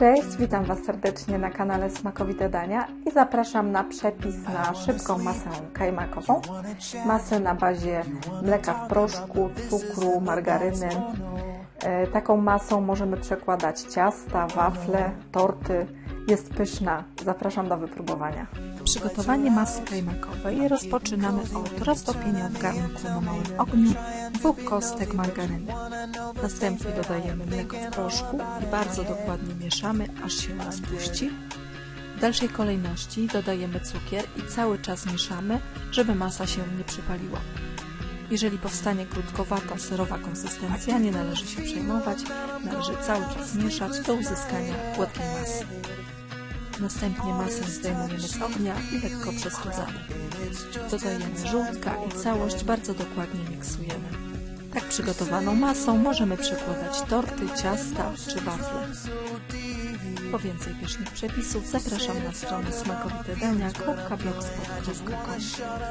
Cześć, witam Was serdecznie na kanale Smakowite Dania i zapraszam na przepis na szybką masę kajmakową. Masę na bazie mleka w proszku, cukru, margaryny. E, Taką masą możemy przekładać ciasta, wafle, torty. Jest pyszna. Zapraszam do wypróbowania. Przygotowanie masy kajmakowej rozpoczynamy od roztopienia w garnku na małym ogniu dwóch kostek margaryny. Następnie dodajemy mleko w proszku i bardzo dokładnie mieszamy, aż się rozpuści. W dalszej kolejności dodajemy cukier i cały czas mieszamy, żeby masa się nie przypaliła. Jeżeli powstanie krótkowata, serowa konsystencja, nie należy się przejmować, należy cały czas mieszać do uzyskania gładkiej masy. Następnie masę zdejmujemy z ognia i lekko przestudzamy. Dodajemy żółtka i całość bardzo dokładnie miksujemy. Przygotowaną masą możemy przekładać torty, ciasta czy wafle. Po więcej pysznych przepisów zapraszam na stronę smakowitedania.blogspot.com